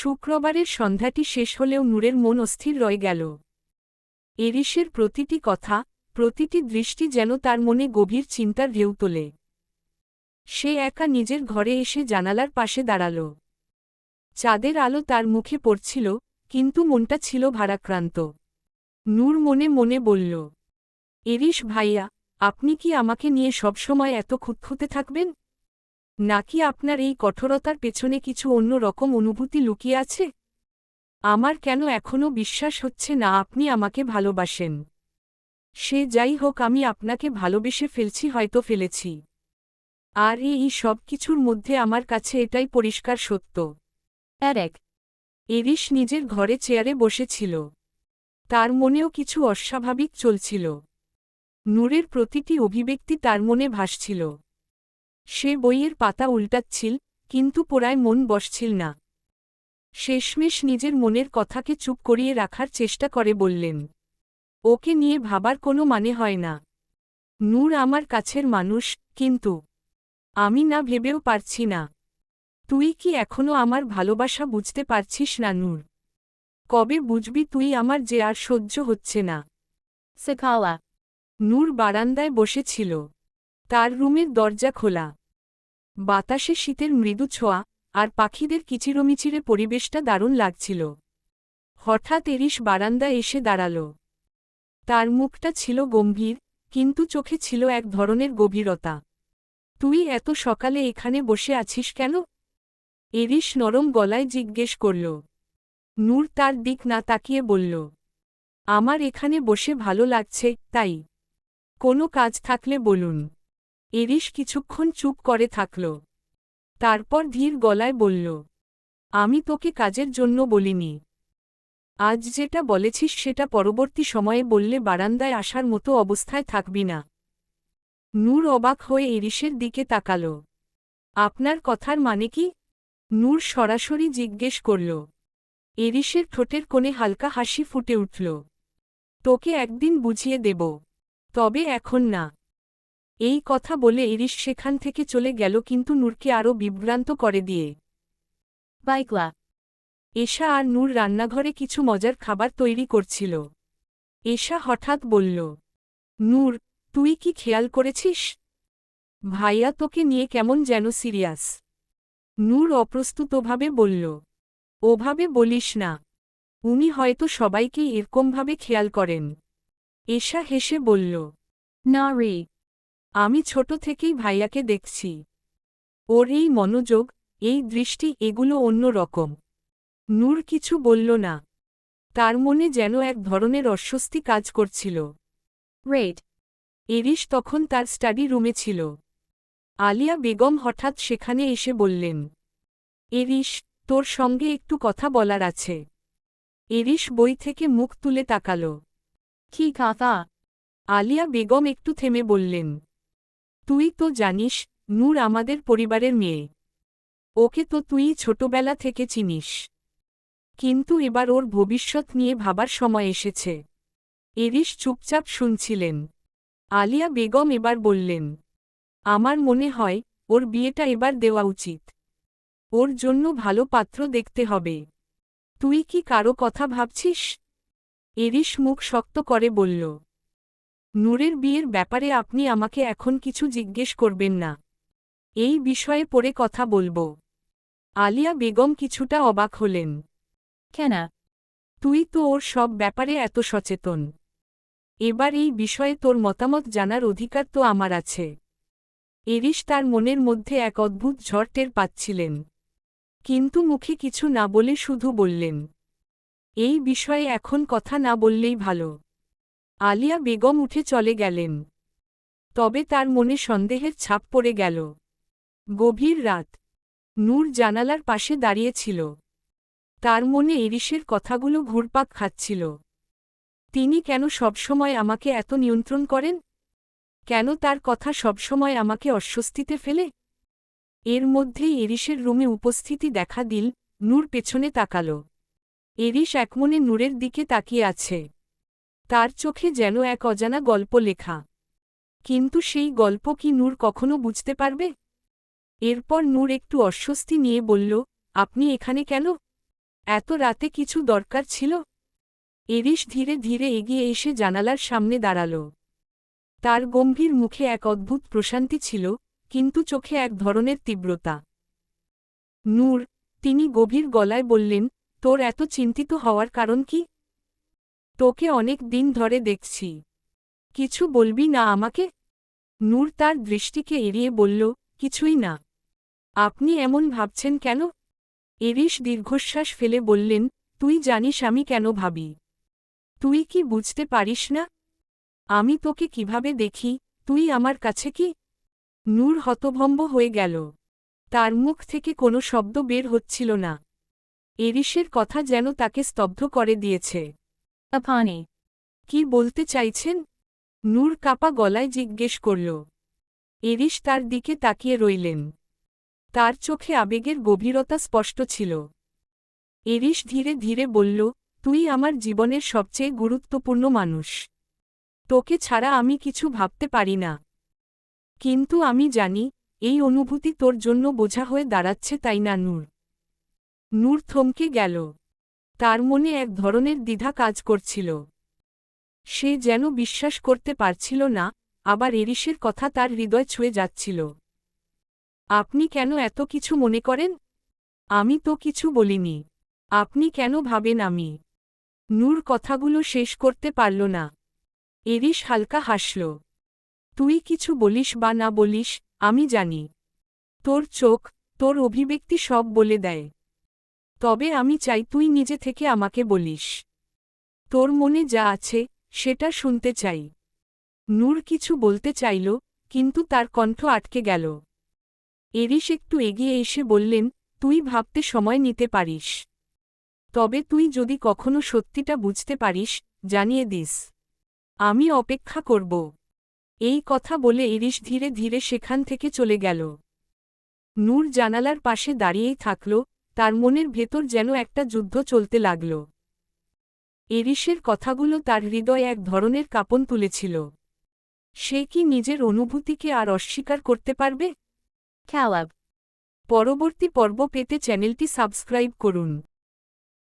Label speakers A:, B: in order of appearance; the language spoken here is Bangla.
A: শুক্রবারের সন্ধ্যাটি শেষ হলেও নূরের মন অস্থির রয়ে গেল। এরিসের প্রতিটি কথা, প্রতিটি দৃষ্টি যেন তার মনে গভীর চিন্তার ঢেউ তোলে। সে একা নিজের ঘরে এসে জানালার পাশে দাঁড়াল। চাঁদের আলো তার মুখে পড়ছিল, কিন্তু মনটা ছিল ভারাক্রান্ত। নূর মনে মনে বলল, এরিস ভাইয়া, আপনি কি আমাকে নিয়ে সবসময় এত খুঁতখুঁতে থাকবেন? নাকি আপনার এই কঠোরতার পেছনে কিছু অন্য রকম অনুভূতি লুকিয়ে আছে? আমার কেন এখনও বিশ্বাস হচ্ছে না আপনি আমাকে ভালোবাসেন। সে যাই হোক, আমি আপনাকে ভালোবেসে ফেলছি, হয়তো ফেলেছি। আর এই সব কিছুর মধ্যে আমার কাছে এটাই পরিষ্কার সত্য। আর এক এরিস নিজের ঘরে চেয়ারে বসেছিল। তার মনেও কিছু অস্বাভাবিক চলছিল। নূরের প্রতিটি অভিব্যক্তি তার মনে ভাসছিল। সে বইয়ের পাতা উল্টাচ্ছিল, কিন্তু পোড়ায় মন বসছিল না। শেষমেশ নিজের মনের কথাকে চুপ করিয়ে রাখার চেষ্টা করে বললেন, ওকে নিয়ে ভাবার কোনো মানে হয় না। নূর আমার কাছের মানুষ, কিন্তু আমি না ভেবেও পারছি না। তুই কি এখনও আমার ভালোবাসা বুঝতে পারছিস না নূর? কবে বুঝবি তুই আমার যে আর সহ্য হচ্ছে না?
B: Sakala.
A: নূর বারান্দায় বসেছিল। তার রুমের দরজা খোলা। বাতাসে শীতের মৃদু ছোঁয়া আর পাখিদের কিচিরমিচিরে পরিবেশটা দারুণ লাগছিল। হঠাৎ এরিস বারান্দায় এসে দাঁড়াল। তার মুখটা ছিল গম্ভীর, কিন্তু চোখে ছিল এক ধরনের গভীরতা। তুই এত সকালে এখানে বসে আছিস কেন? এরিস নরম গলায় জিজ্ঞেস করল। নূর তার দিক না তাকিয়ে বলল, আমার এখানে বসে ভালো লাগছে, তাই। কোনো কাজ থাকলে বলুন। এরিস কিছুক্ষণ চুপ করে থাকল। তারপর ধীর গলায় বলল, আমি তোকে কাজের জন্য বলিনি। আজ যেটা বলেছিস সেটা পরবর্তী সময়ে বললে বারান্দায় আসার মতো অবস্থায় থাকবি না নূর অবাক হয়ে এরিসের দিকে তাকাল। আপনার কথার মানে কি নূর সরাসরি জিজ্ঞেস করল। এরিসের ঠোঁটের কোণে হালকা হাসি ফুটে উঠল। তোকে একদিন বুঝিয়ে দেব। তবে এখন না। এই কথা বলে ইরিশ সেখান থেকে চলে গেল কিন্তু নূরকে আরও বিভ্রান্ত করে দিয়ে।
B: Baikla.
A: এশা আর নূর রান্নাঘরে কিছু মজার খাবার তৈরি করছিল। এশা হঠাৎ বলল, নূর, তুই কি খেয়াল করেছিস? ভাইয়া তোকে নিয়ে কেমন যেন সিরিয়াস। নূর অপ্রস্তুতভাবে বলল, ওভাবে বলিস না। উনি হয়তো সবাইকেই এরকমভাবে খেয়াল করেন। এশা হেসে বলল
B: Nari.
A: আমি ছোট থেকেই ভাইয়াকে দেখছি। ওর এই মনোযোগ এই দৃষ্টি এগুলো অন্য রকম। নূর কিছু বলল না। তার মনে যেন এক ধরনের অস্বস্তি কাজ করছিল।
B: Raid.
A: এরিস তখন তার স্টাডি রুমে ছিল। আলিয়া বেগম হঠাৎ সেখানে এসে বললেন এরিশ তোর সঙ্গে একটু কথা বলার আছে। এরিস বই থেকে মুখ তুলে তাকাল।
B: কি katha.
A: আলিয়া বেগম একটু থেমে বললেন তুই তো জানিস, নূর আমাদের পরিবারের মেয়ে। ওকে তো তুই ছোটবেলা থেকে চিনিস। কিন্তু এবার ওর ভবিষ্যৎ নিয়ে ভাবার সময় এসেছে। এরিস চুপচাপ শুনছিলেন। আলিয়া বেগম এবার বললেন, আমার মনে হয়, ওর বিয়েটা এবার দেওয়া উচিত। ওর জন্য ভালো পাত্র দেখতে হবে। তুই কি কারও কথা ভাবছিস? এরিশ মুখ শক্ত করে বলল নূরের বিয়ের ব্যাপারে আপনি আমাকে এখন কিছু জিজ্ঞেস করবেন না। এই বিষয়ে পরে কথা বলব। আলিয়া বেগম কিছুটা অবাক হলেন।
B: কেন?
A: তুই তো ওর সব ব্যাপারে এত সচেতন। এবার এই বিষয়ে তোর মতামত জানার অধিকার তো আমার আছে। এরিশ তার মনের মধ্যে এক অদ্ভুত ঝড় টের পাচ্ছিলেন। কিন্তু মুখে কিছু না বলে শুধু বললেন, এই বিষয়ে এখন কথা না বললেই ভালো। আলিয়া বেগম উঠে চলে গেলেন। তবে তার মনে সন্দেহের ছাপ পড়ে গেল। গভীর রাত। নূর জানালার পাশে দাঁড়িয়েছিল। তার মনে এরিসের কথাগুলো ঘুরপাক খাচ্ছিল। তিনি কেন সবসময় আমাকে এত নিয়ন্ত্রণ করেন? কেন তার কথা সবসময় আমাকে অস্বস্তিতে ফেলে? এর মধ্যেই এরিসের রুমে উপস্থিতি দেখা দিল, নূর পেছনে তাকাল। এরিস একমনে নূরের দিকে তাকিয়ে আছে। তার চোখে যেন এক অজানা গল্প লেখা। কিন্তু সেই গল্প কি নূর কখনো বুঝতে পারবে? এরপর নূর একটু অস্বস্তি নিয়ে বলল, আপনি এখানে কেন? এত রাতে কিছু দরকার ছিল? এরিশ ধীরে ধীরে এগিয়ে এসে জানালার সামনে দাঁড়াল। তার গম্ভীর মুখে এক অদ্ভুত প্রশান্তি ছিল, কিন্তু চোখে এক ধরনের তীব্রতা। নূর, তিনি গভীর গলায় বললেন, তোর এত চিন্তিত হওয়ার কারণ কি? তোকে অনেক দিন ধরে দেখছি। কিছু বলবি না আমাকে? নূর তার দৃষ্টিকে এড়িয়ে বলল, কিছুই না। আপনি এমন ভাবছেন কেন? এরিস দীর্ঘশ্বাস ফেলে বললেন, তুই জানিস আমি কেন ভাবি। তুই কি বুঝতে পারিস না? আমি তোকে কীভাবে দেখি, তুই আমার কাছে কি? নূর হতভম্ব হয়ে গেল। তার মুখ থেকে কোনো শব্দ বের হচ্ছিল না। এরিসের কথা যেন তাকে স্তব্ধ করে দিয়েছে।
B: Apani.
A: কি বলতে চাইছেন? নূর কাপা গলায় জিজ্ঞেস করল। এরিস তার দিকে তাকিয়ে রইলেন। তার চোখে আবেগের গভীরতা স্পষ্ট ছিল। এরিস ধীরে ধীরে বলল, তুই আমার জীবনের সবচেয়ে গুরুত্বপূর্ণ মানুষ। তোকে ছাড়া আমি কিছু ভাবতে পারি না। কিন্তু আমি জানি, এই অনুভূতি তোর জন্য বোঝা হয়ে দাঁড়াচ্ছে, তাই না, নূর? নূর থমকে গেল। তার মনে এক ধরনের দ্বিধা কাজ করছিল। সে যেন বিশ্বাস করতে পারছিল না, আবার এরিসের কথা তার হৃদয় ছুঁয়ে যাচ্ছিল। আপনি কেন এত কিছু মনে করেন? আমি তো কিছু বলিনি। আপনি কেন ভাবেন আমি? নূর কথাগুলো শেষ করতে পারল না। এরিস হালকা হাসল। তুই কিছু বলিস বা না বলিস, আমি জানি। তোর চোখ, তোর অভিব্যক্তি সব বলে দেয়। তবে আমি চাই তুই নিজে থেকে আমাকে বলিস। তোর মনে যা আছে, সেটা শুনতে চাই। নূর কিছু বলতে চাইল, কিন্তু তার কণ্ঠ আটকে গেল। এরিস একটু এগিয়ে এসে বললেন, তুই ভাবতে সময় নিতে পারিস। তবে তুই যদি কখনো সত্যিটা বুঝতে পারিস, জানিয়ে দিস। আমি অপেক্ষা করব। এই কথা বলে এরিস ধীরে ধীরে সেখান থেকে চলে গেল। নূর জানালার পাশে দাঁড়িয়েই থাকল তার মনের ভেতর যেন একটা যুদ্ধ চলতে লাগল। এরিসের কথাগুলো তার হৃদয়ে এক ধরনের কাঁপন তুলেছিল। সে কি নিজের অনুভূতিকে আর অস্বীকার করতে পারবে?
B: খেলাব
A: পরবর্তী পর্ব পেতে চ্যানেলটি সাবস্ক্রাইব করুন।